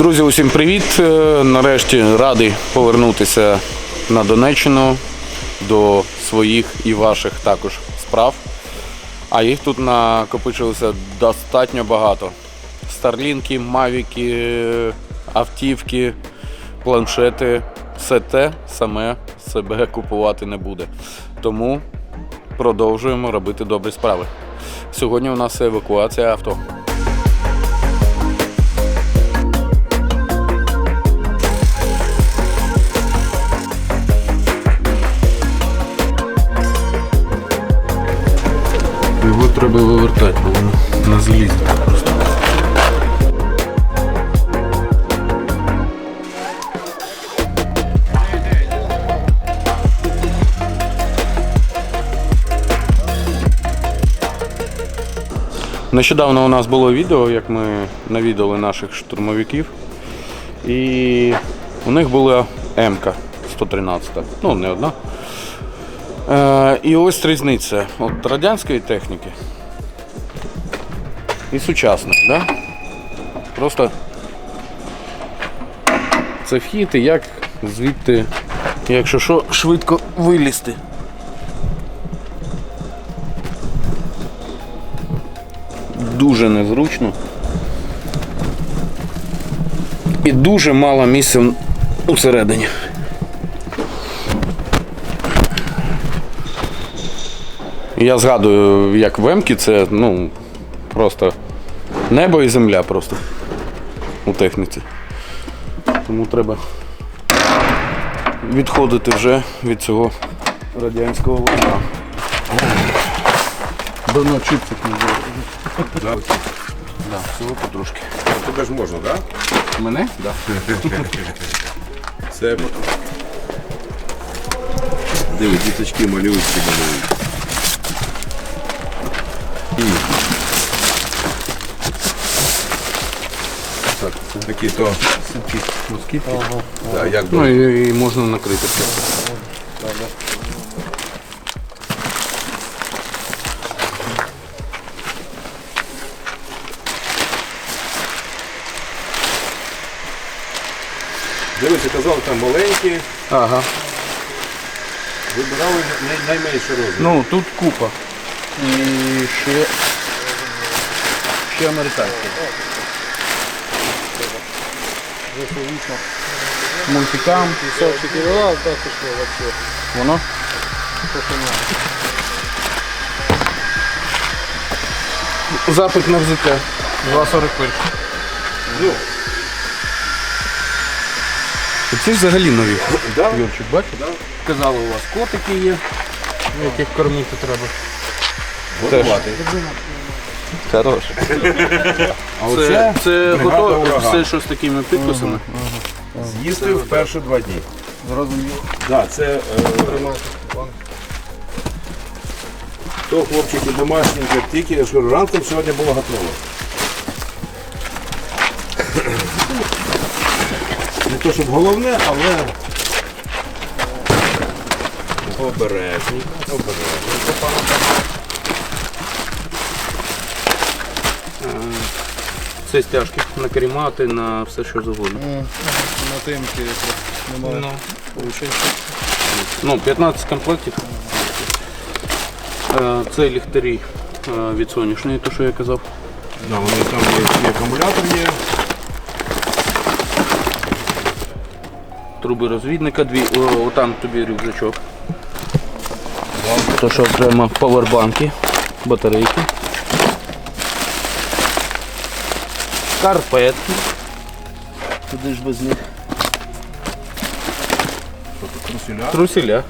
Друзі, усім привіт! Е, Нарешті радий повернутися на Донеччину до своїх і ваших також справ. А їх тут накопичилося достатньо багато. Старлінки, мавіки, автівки, планшети. Все те саме себе купувати не буде. Тому продовжуємо робити добрі справи. Сьогодні у нас евакуація авто. Треба вивертати, бо воно залізе просто. Нещодавно у нас було відео, як ми навідали наших штурмовиків. І у них була М-ка 113. Ну, не одна. Е, і ось різниця от радянської техніки і сучасної. Да? Просто це вхід і як звідти, якщо що, швидко вилізти. Дуже незручно. І дуже мало місця усередині. Я згадую, як в Емкі це ну, просто небо і земля просто у техніці. Тому треба відходити вже від цього радянського вогня. Давно чіпсик не було. Да. Да, всього потрошки. Тебе ж можна, так? Мене? Да. Це Диви, діточки малюють малюють. Такі то. Москіти. Да, як Ну би. і, і можна накрити все. Дивися, казав, там маленькі, Ага. вибирали най- найменший розмір. Ну, тут купа. І ще, ще американські. Мультикам. 54 киловатт, так пішло вообще. Воно. Запит на взуття. 2,41. Ну, Ці взагалі нові. да? Юрчик, бачиш? Казали, у вас котики є, яких кормити треба. Готувати. Хорош. А Це, оце це бригада готове «Ураган». все, що з такими підписами. з'їсти в перші два дні. Зрозуміло. Да, це е, то хлопчики домашненьке, тільки я ж кажу, ранком сьогодні було готово. Не то, щоб головне, але обережненько, обережненько, пане. Це стяжки на карімати, на все що завгодно. На тимки немає. Ну, ну 15 комплектів. Е, Це ліхтарі е, від сонячної, то що я казав. Да, вони там є, і акумулятор є. Труби розвідника, дві, о, отам тобі рюкзачок. То що окремо павербанки, батарейки. Карпетки. Куди ж без них? Труселя. Трусіля.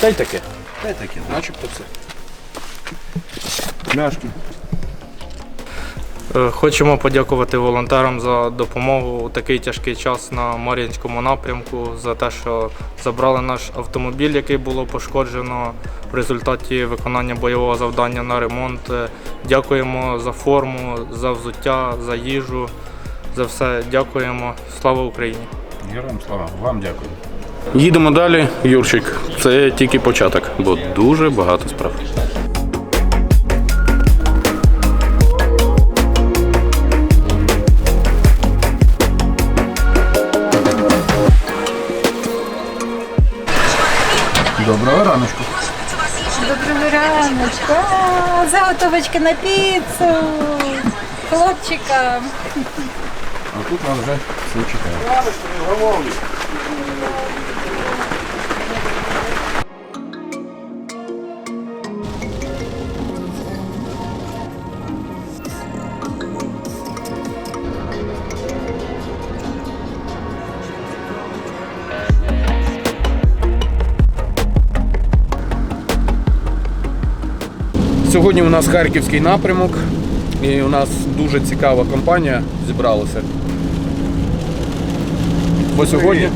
Тай Та й таке. Та й такі, да. Начебто все. Пляшки. Е, Хочемо подякувати волонтерам за допомогу у такий тяжкий час на Мар'їнському напрямку, за те, що забрали наш автомобіль, який було пошкоджено в результаті виконання бойового завдання на ремонт. Е, Дякуємо за форму, за взуття, за їжу, за все. Дякуємо. Слава Україні! Героям слава. Вам дякую. Їдемо далі, Юрчик. Це тільки початок, бо дуже багато справ. Доброго раночку. Доброго раночка. Заготовочки на піцу. Хлопчикам. А тут нас вже все чекає. Сьогодні у нас харківський напрямок, і у нас дуже цікава компанія зібралася. Бо сьогодні,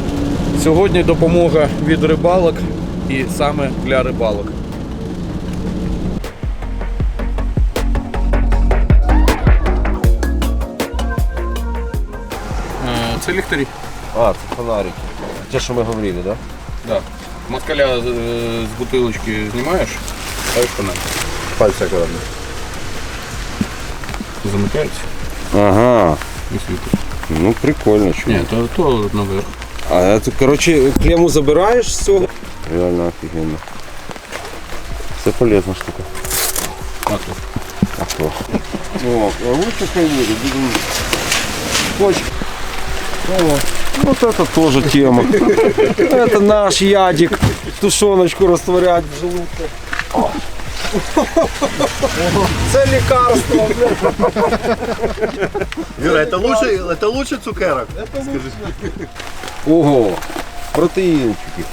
сьогодні допомога від рибалок і саме для рибалок. Е, Це ліхтарі. А, це фонарики. Те, що ми говорили, так? Да. Москаля з, з бутилочки знімаєш, ставиш фонарик. Пальця акуратно. Замикається Ага. і світить. Ну прикольно, чому. Ні, то, то наверх. А ти, коротше, клему забираєш з цього? Реально офігенно. Це полезна штука. А то. А то. О, а лучше хай буде, будемо. Хоч. О, вот это тоже тема. Это наш ядик. Тушоночку растворять в желудке. Це лікарство. Юра, это лучше, это лучше цукерок. Ого, протеїнчики.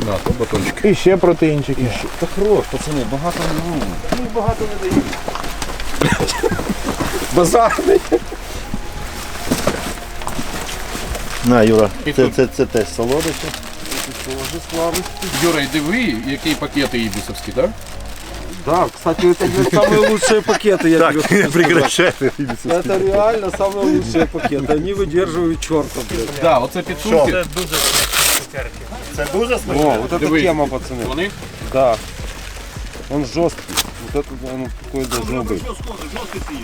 Да, то батончик. І ще протеїнчики. Та хорош, пацани, багато не нужно. Ну, багато не дають. Базарний. На, Юра, це, це, це теж солодощі. Юра, і диви, які пакети ібісовські, так? Да, кстати, это самые лучшие пакеты, я тебе хочу сказать. прекращайте. Это реально самые лучшие пакеты. Они выдерживают черта, блядь. Да, оце підсумки. Це дуже О, смачно. вот это Диви. тема, пацаны. Вони Да. Он жесткий. Вот это оно такое должно быть.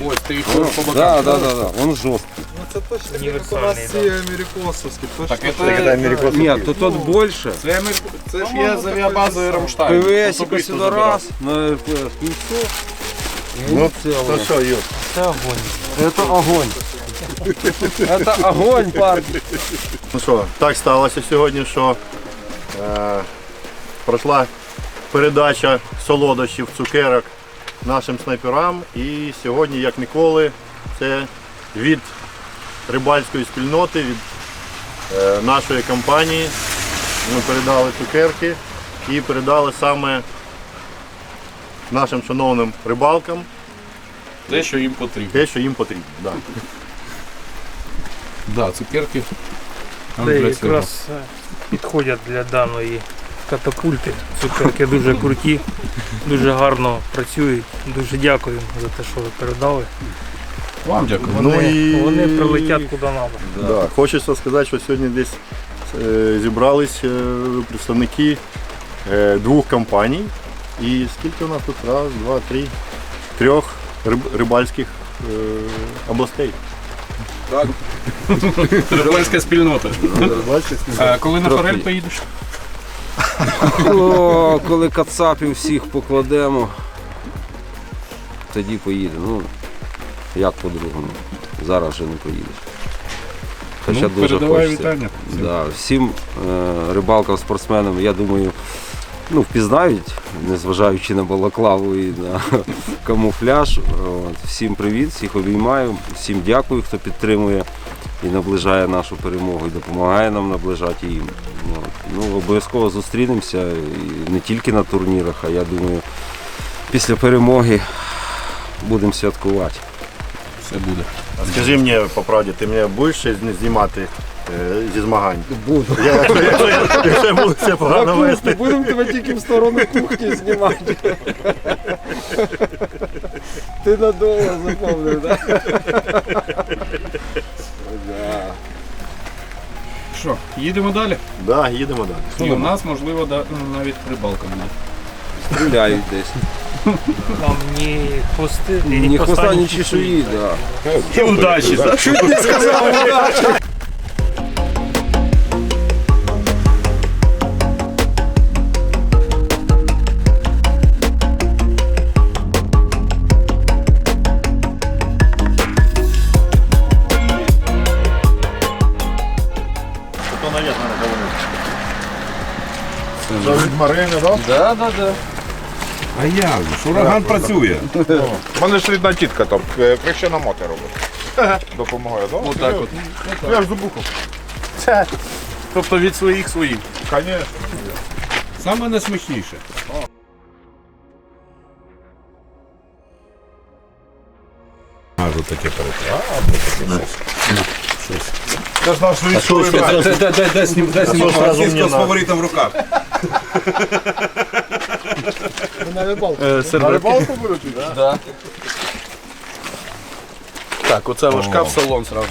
ось ти їх Ну, по бокам. Да, да, да, да. Он жесткий. Це точно як у нас ці америкосовські. Точно. Так, Так, це це, америкоси. Нет, то тот больше. це, амер- це ж є з авіабазою Рамштайн. ПВСика Особисто сюда забирав. раз, на РПС. Ну все. Ну, целое. то що, Юр? Это огонь. Это огонь, парни. Ну що, так сталося сьогодні, що е, пройшла передача солодощів, цукерок нашим снайперам. І сьогодні, як ніколи, це від рибальської спільноти, від е, нашої компанії. Ми передали цукерки і передали саме нашим шановним рибалкам Те, що їм потрібно. те, що їм потрібно. Да. Да, цукерки. Цього. якраз е, підходять для даної катапульти. Цукерки дуже круті, дуже гарно працюють. Дуже дякую за те, що ви передали. Вам дякую. Ну Вони, і- вони прилетять куди треба. Да. Хочеться сказати, що сьогодні десь е, зібрались е, представники е, двох компаній. І скільки у нас тут? Раз, два, три, трьох риб- рибальських е, областей. Рибальська спільнота. Рибальських А коли на Трохи форель поїдеш? О, коли кацапів всіх покладемо, тоді поїде. Ну, як по-другому. Зараз вже не поїдеш. Хоча ну, дуже передавай хочеться. вітання. Да, всім е, рибалкам, спортсменам, я думаю, ну, впізнають, незважаючи на балаклаву і на камуфляж. От, всім привіт, всіх обіймаю, всім дякую, хто підтримує і наближає нашу перемогу, і допомагає нам наближати її. Ну, обов'язково зустрінемося і не тільки на турнірах, а я думаю, після перемоги будемо святкувати. Все буде. А Скажи мені по правді, ти мене будеш ще знімати е, зі змагань? Буду. Я, якщо, я буду це погано вести. Будемо тебе тільки в сторону кухні знімати. Ти надовго запомнив, так? Що, їдемо далі? Да, їдемо далі. І у нас, можливо, да, навіть рибалка буде. Стріляють десь. Вам ні хвости, Ні хвоста, ні чешуї, да. І удачі! Це від Марини, так? Да, да, да. А як ж, Ураган працює. У мене ж рідна тітка там, е, хрещена мати робить. Допомагає, так? Отак от. Я ж забухав. Тобто від своїх своїх. Звісно. Саме найсмачніше. Кажу таке перед. Це ж наша історія. Дай, дай, дай, снім, дай, снім, що ж разом Франциско не з фаворитом в руках. На рибалку будете? Да. Так, оце ложка в салон сразу.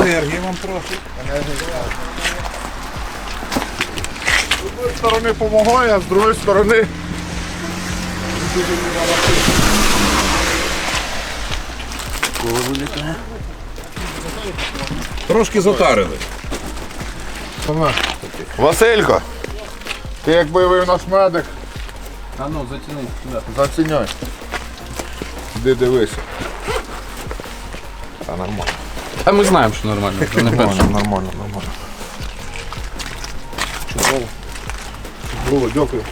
Енергії вам трохи. З однієї сторони допомагає, а з другої сторони. Трошки затарили. Василько, ти як бойовий наш медик, А ну, затяни сюди. заціняй. Іди дивися. Та нормально. А ми знаємо, що нормально. Це не перше. нормально, нормально. Чудово. Чудово, дякую.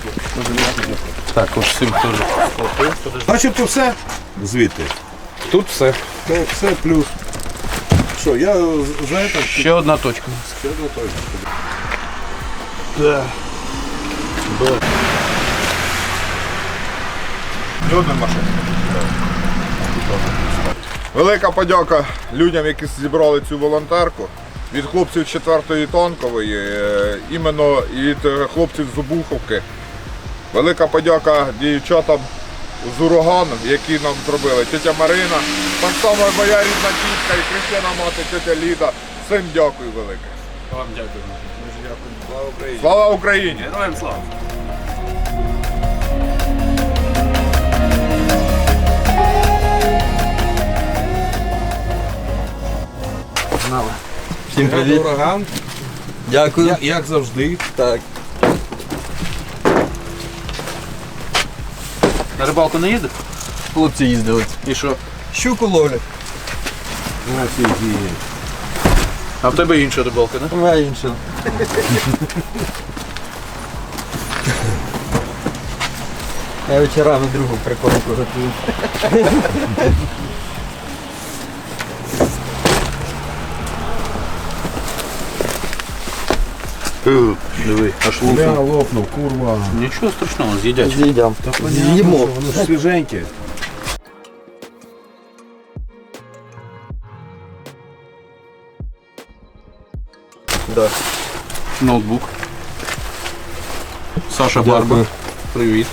Так, ось цим теж. Начебто все звідти. Тут все. То все плюс. Що, я за це Ще одна точка. ще одну точку. Люди машини. Велика подяка людям, які зібрали цю волонтерку. Від хлопців 4-ї танкової, е, іменно від е, хлопців з Обуховки. Велика подяка дівчатам з урагану, які нам зробили. Тетя Марина, так само моя рідна тітка і хрещена мати, тетя Ліда. Всім дякую велике. Вам дякую. Слава Україні! Героям слава! Всім привіт. Ураган, Дякую. як, як завжди. Так. На рибалку не їде? Хлопці їздили. І що? Щуку ловлять. А в тебе інша рибалка, не? У мене інше. Я вечорами другу прикормку готую. Диви, аж лук. Я лопнув, курва. Нічого страшного, з'їдять. З'їдям. З'їмо. Воно ж свіженьке. Да. Ноутбук. Саша Барба. Привіт.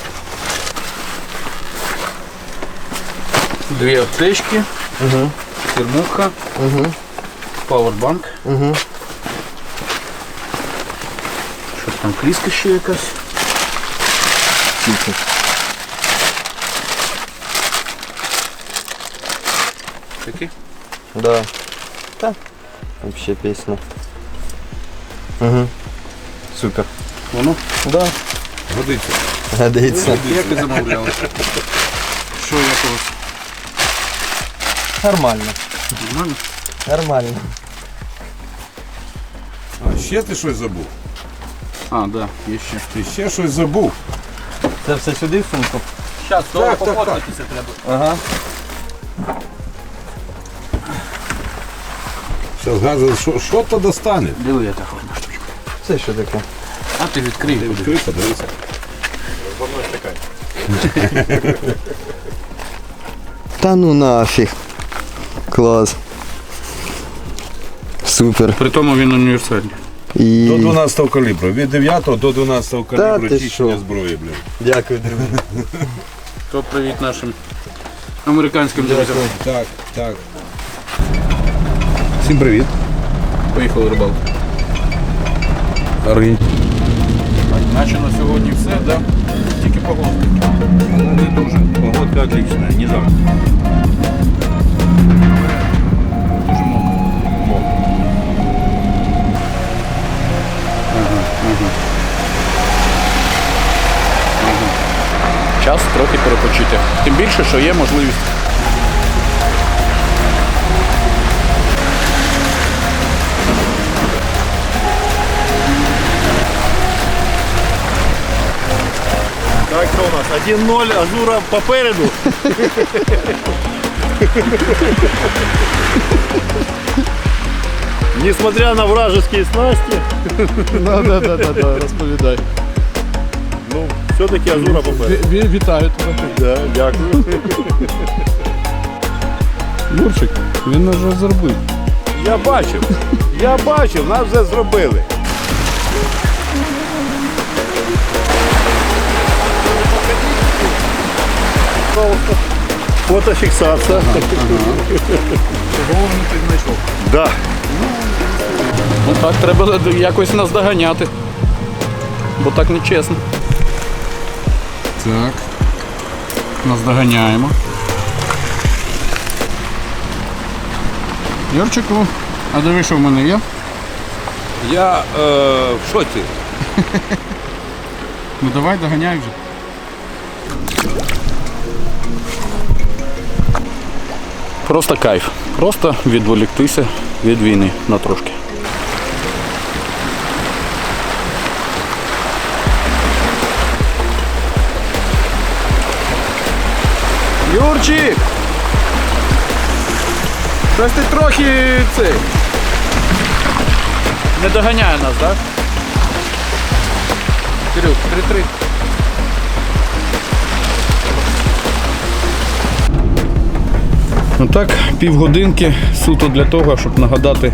Дві аптечки. Угу. Термуха. Угу. Пауербанк. Угу. там кліска ще якась. Такі? Да. Та. Вообще пісня. Угу. Супер. Воно? Да. Годиться. Годиться. Як ви замовляли? Що якогось? Нормально. Нормально? Нормально. А ще ти щось забув? А, да, є ще. Ти ще щось забув. Це все сюди в сумку? Зараз, то Так, так, треба. Ага. Зараз газу, що, що то достане? Диви, яка одна штучка. Це що таке? А ти відкрий. подивись. Відкрий, подивися. Та ну нафіг. Клас. Супер. При тому він універсальний. І... До 12 калібру. Від 9 до 12 калібру ти чищення що? зброї, блін. Дякую, друзі. То привіт нашим американським друзям. Так, так. Всім привіт. Поїхали рибалку. Наче на сьогодні все, да? Тільки погода. Не дуже. Погодка отлична, не завжди. Ага. Час трохи перепочити. Тим більше, що є можливість. Так, що у нас? 1-0, Азура попереду. Несмотря на вражеские снасти, Да, да, да, да, да, розповідай. ну, все-таки Азура попереду. Вітаю тебе. Да, дякую. Мурчик, він нас вже зробив. Я бачив, я бачив, нас вже зробили. Фотофіксація. Да. Ну так, треба якось нас доганяти. Бо так не чесно. Так. Нас доганяємо. Юрчику, а диви, що в мене є? Я е, в шоці. Ну давай доганяй вже. Просто кайф. Просто відволіктися від війни на трошки. Юрчик! Щось ти трохи цей. Не доганяє нас, так? Кирюк, 3-3. Ну так, півгодинки суто для того, щоб нагадати,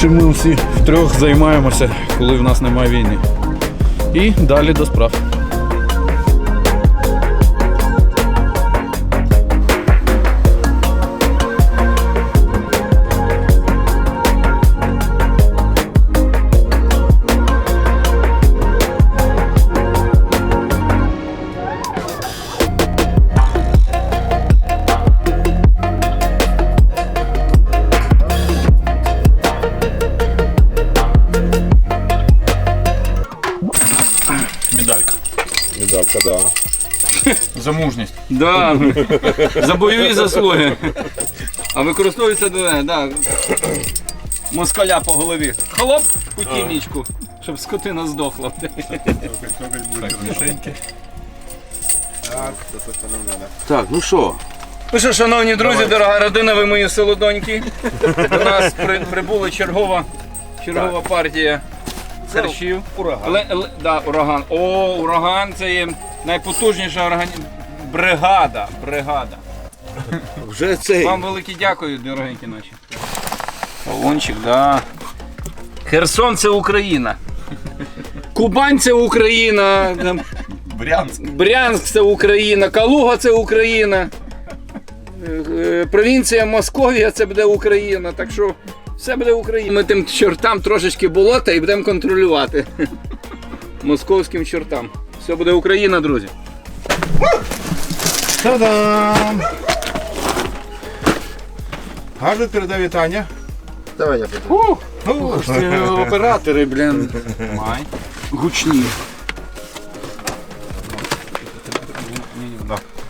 чим ми всі втрьох займаємося, коли в нас немає війни. І далі до справ. За мужність. Да. За бойові заслуги. А використовується да, да. москаля по голові. Хлоп у тімічку, щоб скотина здохла. Так, ну що? Ну що, шановні друзі, дорога родина, ви мої солодонькі. До нас при, прибула чергова, чергова партія харчів. Ураган. Ле- ле- да, ураган. О, ураган це є найпотужніша органі... бригада. Бригада. Вже цей. Вам велике дякую, дорогенькі наші. Полончик, да. Херсон це Україна. Кубань це Україна. там, Брянськ. Брянськ це Україна. Калуга це Україна. Е, Провінція Московія це буде Україна. Так що все буде Україна. Ми тим чортам трошечки болота і будемо контролювати. Московським чортам. Все буде Україна, друзі. Та-дам! Гарно передай вітання. Давай я піду. Ух, це оператори, блін. Май. Гучні.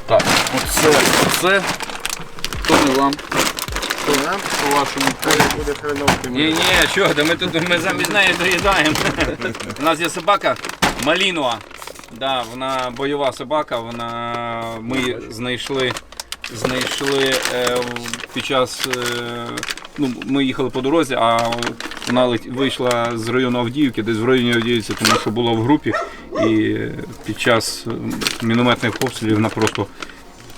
Так, оце, оце. То не вам. То нам, по вашому. Буде хреновки. Ні, ні, що, да ми тут ми замість неї доїдаємо. У нас є собака Малінуа. Да, вона бойова собака, вона ми знайшли. Знайшли е, під час. Е, ну, ми їхали по дорозі, а вона вийшла з району Авдіївки, десь в районі Авдіївки, тому що була в групі. І е, під час е, мінометних обстрілів вона просто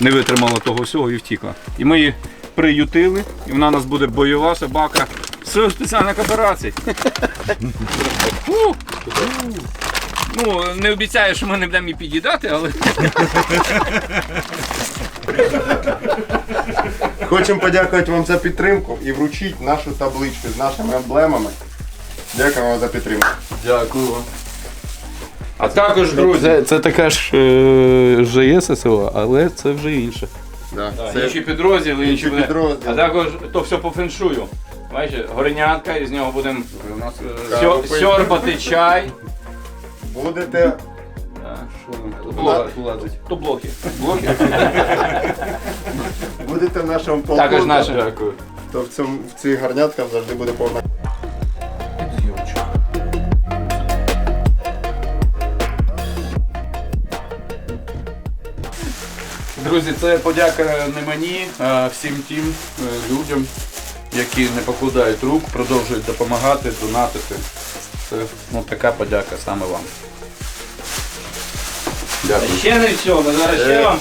не витримала того всього і втікла. І ми її приютили, і вона у нас буде бойова собака з спеціальних операцій. Ну, не обіцяю, що ми не будемо її під'їдати, але Хочемо подякувати вам за підтримку і вручити нашу табличку з нашими емблемами. Дякуємо вам за підтримку. Дякую вам. а також, друзі, Це, це така ж е, ЖЕ ССО, але це вже інше. Да. це інші підрозділи, інші, інші буде. підрозділи. А також то все по феншую. Бачите, горнятка, і з нього будемо е, Каву сьорбати чай. Будете Блок. То блоки. Блоки. будете в нашому полку, Також наше. Дякую. то в, цьому, в цих гарнятках завжди буде повна. Друзі, це подяка не мені, а всім тим е, людям, які не покладають рук, продовжують допомагати, донатити. Це ну, така подяка саме вам. Дякую. Ще не все, ми зараз ще вам.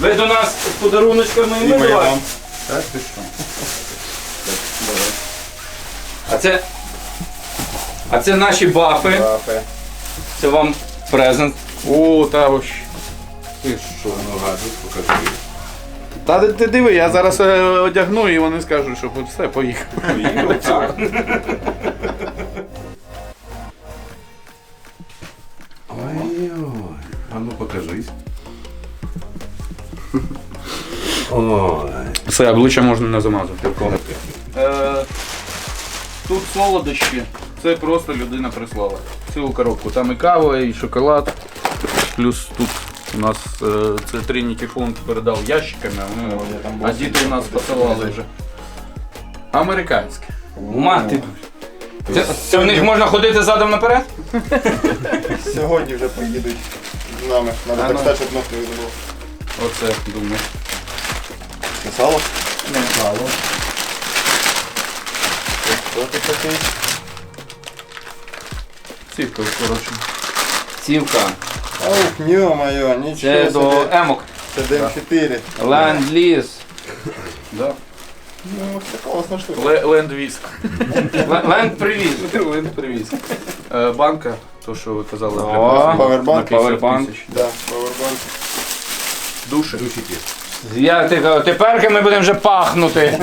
Ви до нас з подаруночками і ми до вас. Так, ти що? А це. А це наші бафи. Кафе. Це вам презент. О, та ось. Ти що? Ну, гаджет, покажи. Та ти, ти диви, я зараз е, одягну і вони скажуть, що все, поїхав. Ой-ой. Ну. Ой. Все, обличчя можна не замазати. Е, тут солодощі. Це просто людина прислала. Цілу коробку. Там і кава, і шоколад. Плюс тут у нас е, це Trinity фонд передав ящиками, а, а діти у нас посилали вже. Американське. Мати. Це, це в них можна ходити задом наперед? Сьогодні вже поїдуть з нами. Надо А так ну. стати, щоб ногти не було. Оце, думаю. Це сало? Не сало. Що ти такий? Цівка коротше. Цівка. Ох, ё-моё, нічого Це до собі. емок. Це ДМ4. Ленд-ліз. Да. Ну, це класна штука. Ле- Ленд-віск. Ленд привіз. Ленд-привіз. Е, банка, то що ви казали, для О, павербанк, на 50 павербанк. тисяч. Да, павербанк. Душі. Я ти кажу, тепер ми будемо вже пахнути.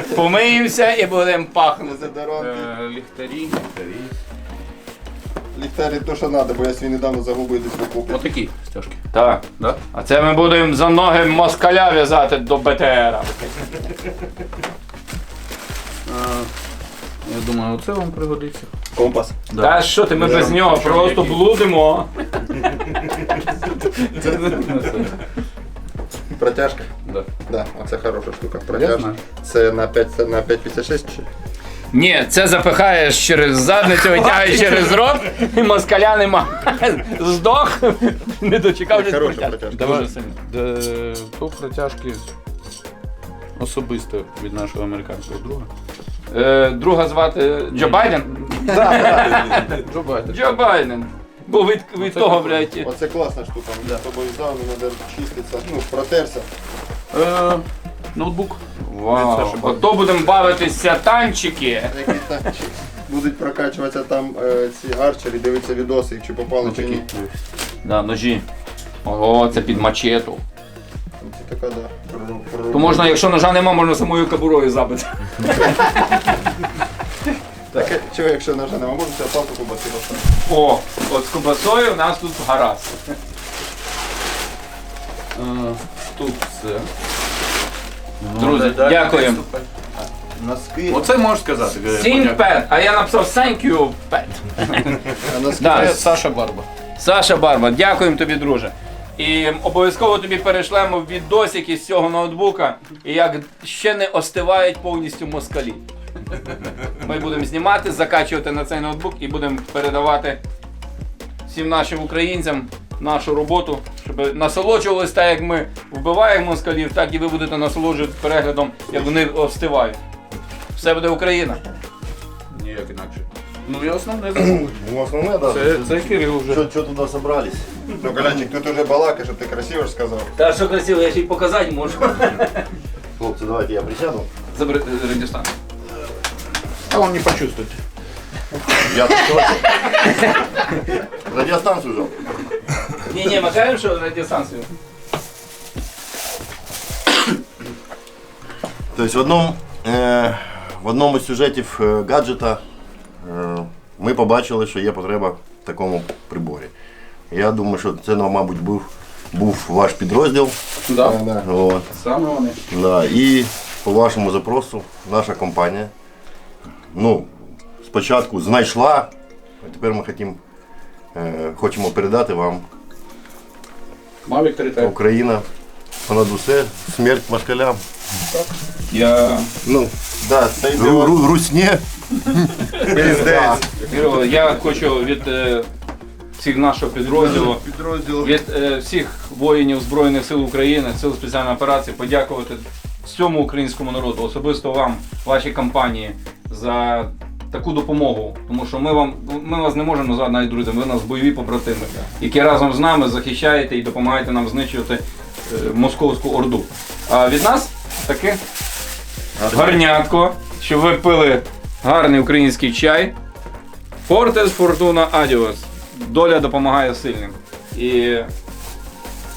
Помиємося і будемо пахнути. Дезодоранти. Е, ліхтарі. Ліхтарі то, що треба, бо я свій недавно загубив десь в окопі. Отакі стяжки. Так. Да? А це ми будемо за ноги москаля в'язати до БТРа. Я думаю, оце вам пригодиться. Компас. Да. Та що ти, ми без нього просто блудимо. Протяжка. Да. Да, оце хороша штука. Протяжка. Це на 5, це на 5,56 чи? Ні, це запихаєш через задницю, витягаєш через рот, і москаля нема. Здох, не дочекавшись Хороша протяжки. протяжка. Дуже сильно. Де, то протяжки особисто від нашого американського друга. Е, друга звати Джо Байден? Джо Байден. Джо Байден. Бо від, від того, блядь. Оце класна штука. Ми з тобою взяв, треба чиститися. Ну, протерся. Е, ноутбук. Вау. Ото будемо бавитися танчики. Які танчики. Будуть прокачуватися там е, ці арчери, дивитися відоси, чи попали, чи ні. Да, ножі. Ого, це під мачету. Це така, да. То можна, якщо ножа нема, можна самою кабурою забити. Так, е, чого, якщо ножа нема, можна себе палку побати. О, от з кубасою у нас тут гаразд. Е, тут все. Друзі, Ну, дякуємо. Носки. Оце можеш сказати. подяка. pet, а я написав thank you pet. А носки. Да, Це Саша Барба. Саша Барба, дякуємо тобі, друже. І обов'язково тобі перешлемо відосики з цього ноутбука, і як ще не остивають повністю москалі. Ми будемо знімати, закачувати на цей ноутбук і будемо передавати всім нашим українцям нашу роботу, щоб насолоджувалися так, як ми вбиваємо москалів, так і ви будете насолоджуватися переглядом, як вони остивають. Все буде Україна. Ніяк інакше. Ну і основне забули. Ну, основне, да. Це, це Кирил вже. Що, що туди собрались? Ну, Колянчик, тут уже балака, щоб ти красиво ж сказав. Та що красиво, я ще й показати можу. Хлопці, давайте я присяду. Забери радіостанцію. А он не почувствует. Я тут точно. Радіостанцію взяв. Ні, ні, ми кажемо, що радіостанцію. Тобто в одному, е, в одному з сюжетів е, гаджета е, ми побачили, що є потреба в такому приборі. Я думаю, що це, ну, мабуть, був, був ваш підрозділ. Да. От. Саме вони. Да. І по вашому запросу наша компанія ну, спочатку знайшла, а тепер ми хотім, е, хочемо передати вам Мавік 3 Україна понад усе, смерть москалям. Я Ну, да, це ру, ру, русні. Пиздець. Кирило, я хочу від е, всіх нашого підрозділу. Підрозділ. Від е, всіх воїнів Збройних сил України, сил спеціальної операції, подякувати всьому українському народу, особисто вам, вашій компанії, за таку допомогу. Тому що ми вам ми вас не можемо назвати навіть друзями, ви нас бойові побратими, які разом з нами захищаєте і допомагаєте нам знищувати е, московську орду. А від нас таке гарнятко, щоб ви пили гарний український чай. Фортес Фортуна Адіос. Доля допомагає сильним. І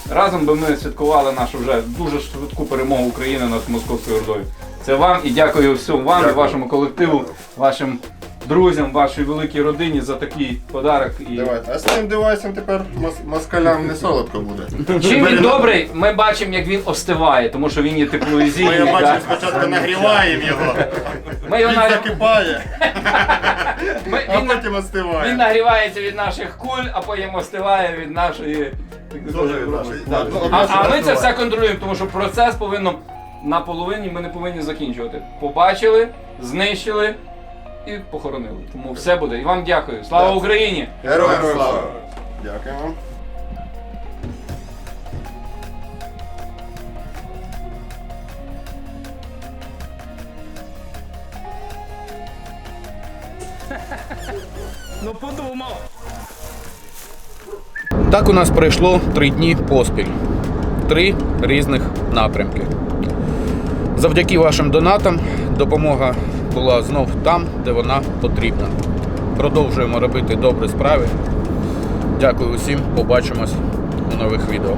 разом би ми святкували нашу вже дуже швидку перемогу України над Московською Ордою. Це вам і дякую всім вам і вашому колективу, вашим друзям, вашій великій родині за такий подарок. І... Давайте. А з цим девайсом тепер мос- москалям не солодко буде. Чим він добрий, ми бачимо, як він остиває, тому що він є Ми тепловізійний. я да. спочатку нагріваємо його. Ми його Він закипає, ми- а він, потім він нагрівається від наших куль, а потім остиває від нашої. Дуже від нашої. Да. Ну, А, одна а ми це все контролюємо, тому що процес повинен на половині ми не повинні закінчувати. Побачили, знищили і похоронили. Тому все буде. І вам дякую. Слава Україні! Героям слава! Дякую вам. Ну подумав! Так у нас пройшло три дні поспіль. Три різних напрямки. Завдяки вашим донатам допомога була знов там, де вона потрібна. Продовжуємо робити добрі справи. Дякую усім, побачимось у нових відео.